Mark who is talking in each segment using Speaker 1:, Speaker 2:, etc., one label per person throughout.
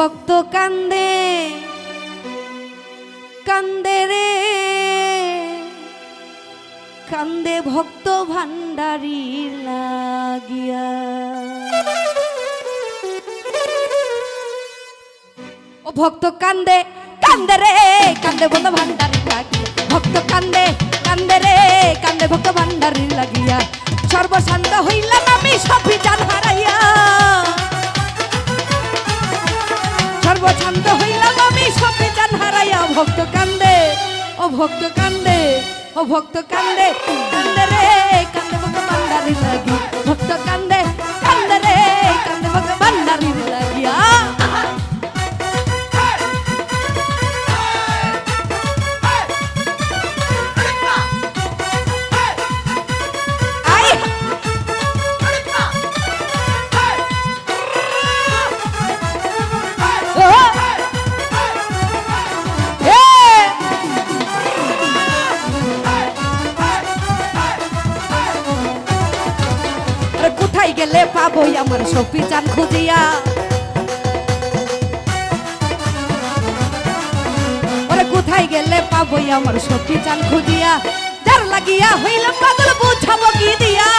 Speaker 1: ভক্ত কান্দে কান্দে রে, কান্দে ভক্ত ভান্ডারি লাগিয়া। ও ভক্ত কান্দে কান্দে রে, কান্দে ভক্ত ভান্ডারি লাগিয়া। ভক্ত কান্দে কান্দে রে, কান্দে ভক্ত ভান্ডারি লাগিয়া। সর্বশান্ত হইলাম আমি সবই জান হারাইয়া। সর্বশান্ত হইলাম আমি সবে জান হারাইয়া ভক্ত কান্দে, ও ভক্ত কান্দে, ও ভক্ত কান্দে কান্দে রে, কান্দে ভক্ত ভান্ডারি লাগি। ভক্ত কান্দে কোথায় গেলে পাবই আমার সফি চান খুঁজিয়া? ওরে কোথায় গেলে পাবই আমার সফি চান খুঁজিয়া? যার লাগিয়া হইলাম পাগল বুঝাবো কি দিয়া।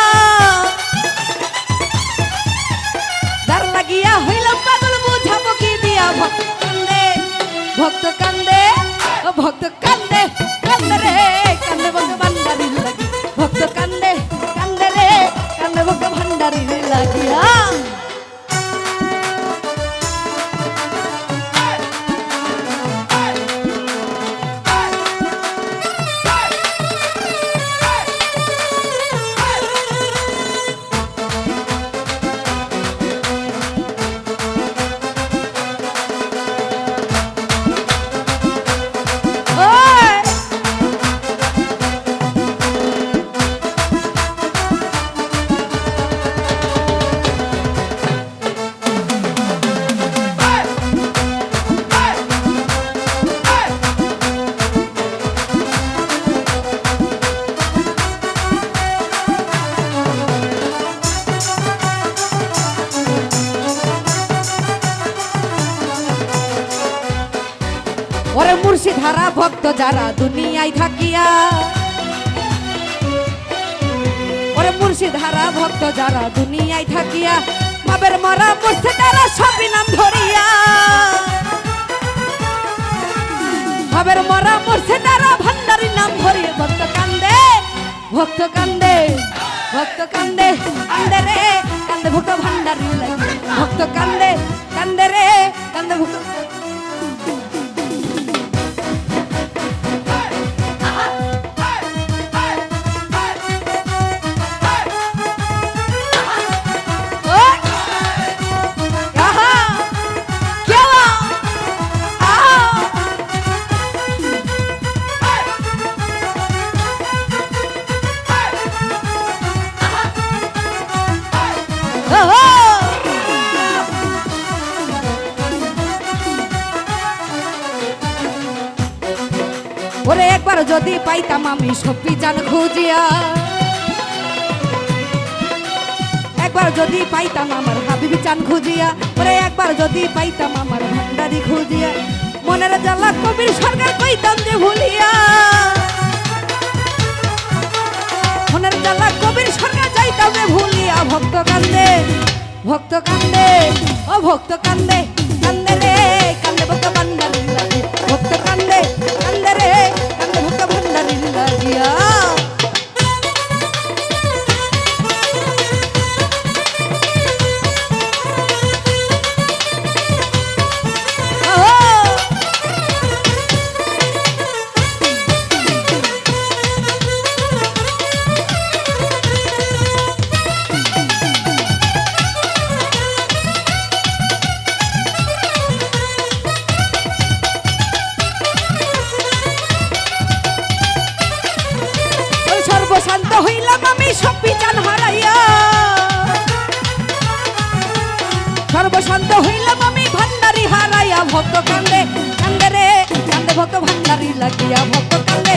Speaker 1: হারা ভক্ত যারা দুনিয়ায় থাকিয়া। ওরে মুর্শিদ হারা ভক্ত যারা দুনিয়ায় থাকিয়া মাবের মরা মুর্শিদ তারা সবই নাম ধরিয়া। মাবের মরা মুর্শিদ তারা ভান্ডারি নাম ধরিয়া ভক্ত কান্দে ভক্ত কান্দে ভক্ত কান্দে কান্দে রে, কান্দে ভক্ত ভান্ডারি ভক্ত কান্দে ওরে একবার যদি পাইতাম আমি সত্যি জান খুঁজিয়া। একবার যদি পাইতাম আমার হাবিবি চান খুঁজিয়া। ওরে একবার যদি পাইতাম আমার ভান্ডারি খুঁজিয়া। মনের জ্বালা কবির সরকার কইতাম যে ভুলিয়া। মনের জ্বালা কবির সরকার যাইতাম যে ভুলিয়া। ভক্ত ভক্ত কান্দে ও ভক্ত কান্দে। হইলাম আমি বিচান হারাইয়া। সর্বশান্ত হইলাম আমি ভান্ডারি হারাইয়া। ভক্ত কান্দে কান্দে রে, কান্দে ভক্ত ভান্ডারি লাগিয়া। ভক্ত কান্দে